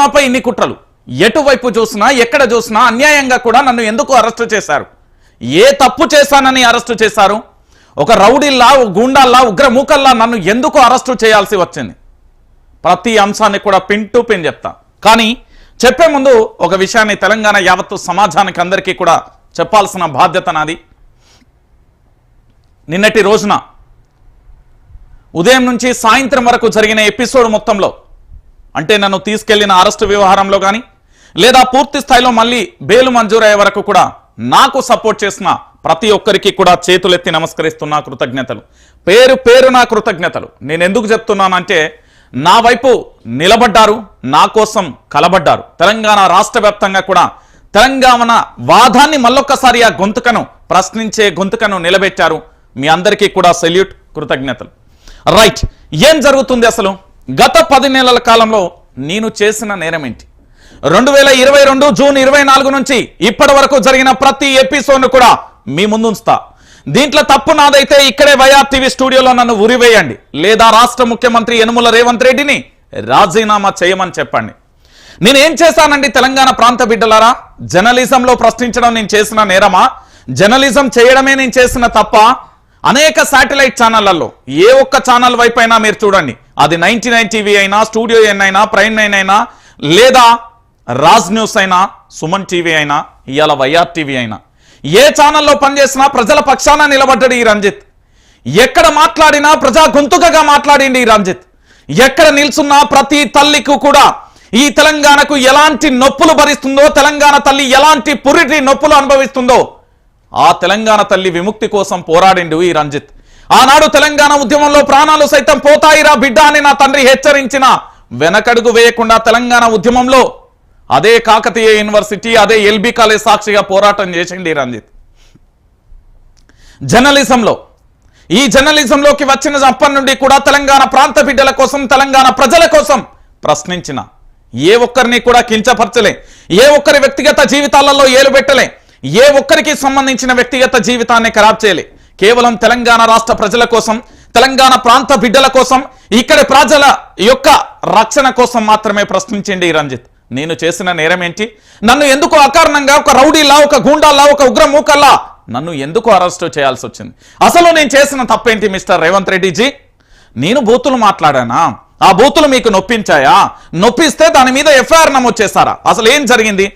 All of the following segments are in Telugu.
నాపై ఇన్ని కుట్రలు. ఎటువైపు చూసినా ఎక్కడ చూసినా అన్యాయంగా కూడా నన్ను ఎందుకు అరెస్టు చేశారు? ఏ తప్పు చేశానని అరెస్టు చేశారు? ఒక రౌడీల్లా ఒక గూండాల్లా ఉగ్రమూకల్లా నన్ను ఎందుకు అరెస్టు చేయాల్సి వచ్చింది? ప్రతి అంశాన్ని కూడా పిన్ టు పిన్ చెప్తా. కానీ చెప్పే ముందు ఒక విషయాన్ని తెలంగాణ యావత్తు సమాజానికి అందరికీ కూడా చెప్పాల్సిన బాధ్యత నాది. నిన్నటి రోజున ఉదయం నుంచి సాయంత్రం వరకు జరిగిన ఎపిసోడ్ మొత్తంలో అంటే నన్ను తీసుకెళ్ళిన అరెస్టు వ్యవహారంలో కానీ లేదా పూర్తి స్థాయిలో మళ్ళీ బెయిల్ మంజూరయ్యే వరకు కూడా నాకు సపోర్ట్ చేసిన ప్రతి ఒక్కరికి కూడా చేతులెత్తి నమస్కరిస్తున్నా కృతజ్ఞతలు. పేరు పేరు నా కృతజ్ఞతలు. నేను ఎందుకు చెప్తున్నానంటే నా వైపు నిలబడ్డారు నా కోసం కలబడ్డారు. తెలంగాణ రాష్ట్ర వ్యాప్తంగా కూడా తెలంగాణ వాదాన్ని మళ్ళొక్కసారి ఆ గొంతుకను ప్రశ్నించే గొంతుకను నిలబెట్టారు. మీ అందరికీ కూడా సెల్యూట్ కృతజ్ఞతలు. రైట్ ఏం జరుగుతుంది అసలు? గత పది నెలల కాలంలో నేను చేసిన నేరం ఏంటి రెండు వేల ఇరవై రెండు జూన్ ఇరవై నాలుగు నుంచి ఇప్పటి వరకు జరిగిన ప్రతి ఎపిసోడ్ను కూడా మీ ముందు ఉంచుతా. దీంట్లో తప్పు నాదైతే ఇక్కడే వైఆర్ టీవీ స్టూడియోలో నన్ను ఉరివేయండి. లేదా రాష్ట్ర ముఖ్యమంత్రి యనుమల రేవంత్ రెడ్డిని రాజీనామా చేయమని చెప్పండి. నేనేం చేశానండి తెలంగాణ ప్రాంత బిడ్డలారా? జర్నలిజంలో ప్రశ్నించడం నేను చేసిన నేరమా? జర్నలిజం చేయడమే నేను చేసిన తప్ప అనేక శాటిలైట్ ఛానళ్ళలో ఏ ఒక్క ఛానల్ వైపు అయినా మీరు చూడండి. అది నైన్టీ నైన్ టీవీ అయినా స్టూడియో ఎన్ అయినా ప్రైమ్ నైన్ అయినా లేదా రాజ్ న్యూస్ అయినా సుమన్ టీవీ అయినా ఇవాళ వైఆర్ టీవీ అయినా. ఏ ఛానల్లో పనిచేసినా ప్రజల పక్షాన నిలబడ్డాడు ఈ రంజిత్. ఎక్కడ మాట్లాడినా ప్రజా గొంతుకగా మాట్లాడింది ఈ రంజిత్. ఎక్కడ నిల్చున్నా ప్రతి తల్లికి కూడా ఈ తెలంగాణకు ఎలాంటి నొప్పులు భరిస్తుందో తెలంగాణ తల్లి ఎలాంటి పురిటి నొప్పులు అనుభవిస్తుందో ఆ తెలంగాణ తల్లి విముక్తి కోసం పోరాడిండు ఈ రంజిత్. ఆనాడు తెలంగాణ ఉద్యమంలో ప్రాణాలు సైతం పోతాయిరా బిడ్డ అని నా తండ్రి హెచ్చరించిన. వెనకడుగు వేయకుండా తెలంగాణ ఉద్యమంలో అదే కాకతీయ యూనివర్సిటీ అదే ఎల్బీ కాలేజ్ సాక్షిగా పోరాటం చేసిండి రంజిత్ జర్నలిజంలో ఈ జర్నలిజంలోకి వచ్చిన అప్పటి నుండి కూడా తెలంగాణ ప్రాంత బిడ్డల కోసం తెలంగాణ ప్రజల కోసం ప్రశ్నించిన. ఏ ఒక్కరిని కూడా కించపరచలే. ఏ ఒక్కరి వ్యక్తిగత జీవితాలలో ఏలు పెట్టలే ఏ ఒక్కరికి సంబంధించిన వ్యక్తిగత జీవితాన్ని ఖరాబ్ చేయలే. కేవలం తెలంగాణ రాష్ట్ర ప్రజల కోసం తెలంగాణ ప్రాంత బిడ్డల కోసం ఇక్కడి ప్రజల యొక్క రక్షణ కోసం మాత్రమే ప్రశ్నించండి ఈ రంజిత్. నేను చేసిన నేరం ఏంటి? నన్ను ఎందుకు అకారణంగా ఒక రౌడీలా ఒక గూండాలా ఒక ఉగ్రమూకల్లా నన్ను ఎందుకు అరెస్ట్ చేయాల్సి వచ్చింది? అసలు నేను చేసిన తప్పేంటి మిస్టర్ రేవంత్ రెడ్డిజీ నేను బూతులు మాట్లాడానా? ఆ బూతులు మీకు నొప్పించాయా? నొప్పిస్తే దాని మీద ఎఫ్ఐఆర్ నమోదు చేస్తారా అసలు ఏం జరిగింది?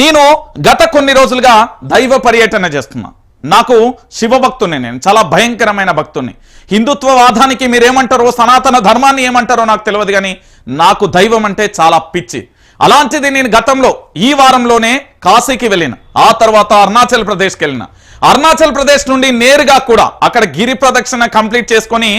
నేను గత కొన్ని రోజులుగా దైవ పర్యటన చేస్తున్నా. నాకు శివభక్తుని నేను చాలా భయంకరమైన భక్తుని హిందుత్వవాదానికి మీరేమంటారో సనాతన ధర్మాన్ని ఏమంటారో నాకు తెలియదు కానీ నాకు దైవం అంటే చాలా పిచ్చి. అలాంటిది నేను గతంలో ఈ వారంలోనే కాశీకి వెళ్ళిన ఆ తర్వాత అరుణాచల్ ప్రదేశ్కి వెళ్ళిన. అరుణాచల్ ప్రదేశ్ నుండి నేరుగా కూడా అక్కడ గిరి ప్రదక్షిణ కంప్లీట్ చేసుకొని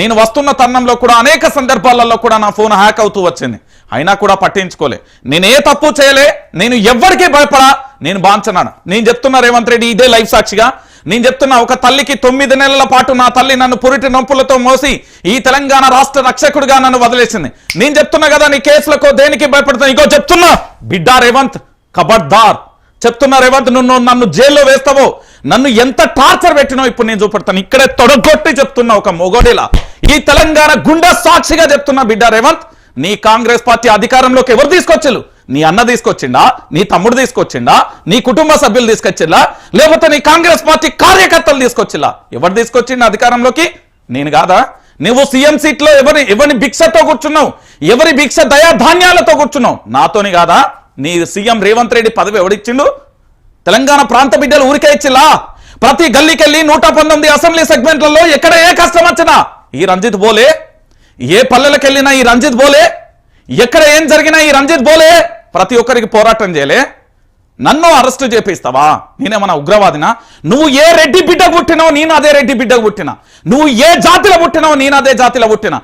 నేను వస్తున్న తరుణంలో కూడా అనేక సందర్భాలలో కూడా నా ఫోన్ హ్యాక్ అవుతూ వచ్చింది. అయినా కూడా పట్టించుకోలే. నేను ఏ తప్పు చేయలే నేను ఎవ్వరికీ భయపడా నేను బాంచనాను. నేను చెప్తున్నా రేవంత్ రెడ్డి ఇదే లైఫ్ సాక్షిగా. నేను చెప్తున్నా ఒక తల్లికి తొమ్మిది నెలల పాటు నా తల్లి నన్ను పురిటి నొప్పులతో మోసి ఈ తెలంగాణ రాష్ట్ర రక్షకుడిగా నన్ను వదిలేసింది. నేను చెప్తున్నా కదా నీ కేసులకు దేనికి భయపడుతున్నా ఇగో చెప్తున్నా. బిడ్డా రేవంత్ కబడ్దార్. చెప్తున్నా రేవంత్ నువ్వు నన్ను జైల్లో వేస్తావో? నన్ను ఎంత టార్చర్ పెట్టినో ఇప్పుడు నేను చూపెడతాను. ఇక్కడే తొడగొట్టి చెప్తున్నా ఒక మొగోడిలా. ఈ తెలంగాణ గుండె సాక్షిగా చెప్తున్నా బిడ్డా రేవంత్ నీ కాంగ్రెస్ పార్టీ అధికారంలోకి ఎవరు తీసుకొచ్చారు? నీ అన్న తీసుకొచ్చిండా? నీ తమ్ముడు తీసుకొచ్చిండా? నీ కుటుంబ సభ్యులు తీసుకొచ్చిల్లా లేకపోతే నీ కాంగ్రెస్ పార్టీ కార్యకర్తలు తీసుకొచ్చిల్లా ఎవరు తీసుకొచ్చిండు అధికారంలోకి? నేను కాదా? నువ్వు సీఎం సీట్లో ఎవరి ఎవరి భిక్షతో కూర్చున్నావు? ఎవరి భిక్ష దయా ధాన్యాలతో కూర్చున్నావు? నాతోని కాదా? నీ సీఎం రేవంత్ రెడ్డి పదవి ఎవడిచ్చిండు? తెలంగాణ ప్రాంత బిడ్డలు ఊరికే ఇచ్చిలా? ప్రతి గల్లీకెళ్ళి నూట పంతొమ్మిది అసెంబ్లీ సెగ్మెంట్లలో ఎక్కడ ఏ కష్టం వచ్చినా? ఈ రంజిత్ బోలే? ఏ పల్లెలకెళ్ళినా ఈ రంజిత్ బోలే? ఎక్కడ ఏం జరిగినా ఈ రంజిత్ బోలే? ప్రతి ఒక్కరికి పోరాటం చేయలే. నన్ను అరెస్ట్ చేపిస్తావా? నేనేమన్నా ఉగ్రవాదినా? నువ్వు ఏ రెడ్డి బిడ్డ పుట్టినావు నేను అదే రెడ్డి బిడ్డకు పుట్టినా? నువ్వు ఏ జాతిలో పుట్టినావు నేను అదే జాతిలో పుట్టినా?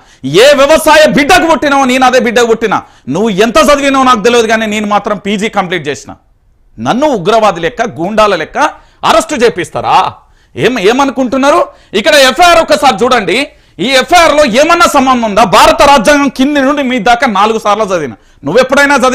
ఏ వ్యవసాయ బిడ్డకు పుట్టినావు నేను అదే బిడ్డకు పుట్టినా? నువ్వు ఎంత చదివినావు నాకు తెలియదు కానీ నేను మాత్రం పీజీ కంప్లీట్ చేసిన. నన్ను ఉగ్రవాది లెక్క గూండాల లెక్క అరెస్టు చేపిస్తారా? ఏం ఏమనుకుంటున్నారు? ఇక్కడ ఎఫ్ఐఆర్ ఒకసారి చూడండి. ఈ ఎఫ్ఐఆర్లో ఏమన్నా సంబంధం ఉందా? భారత రాజ్యాంగం కింది నుండి మీ దాకా నాలుగు సార్లు చదివిన. నువ్వెప్పుడైనా చదివి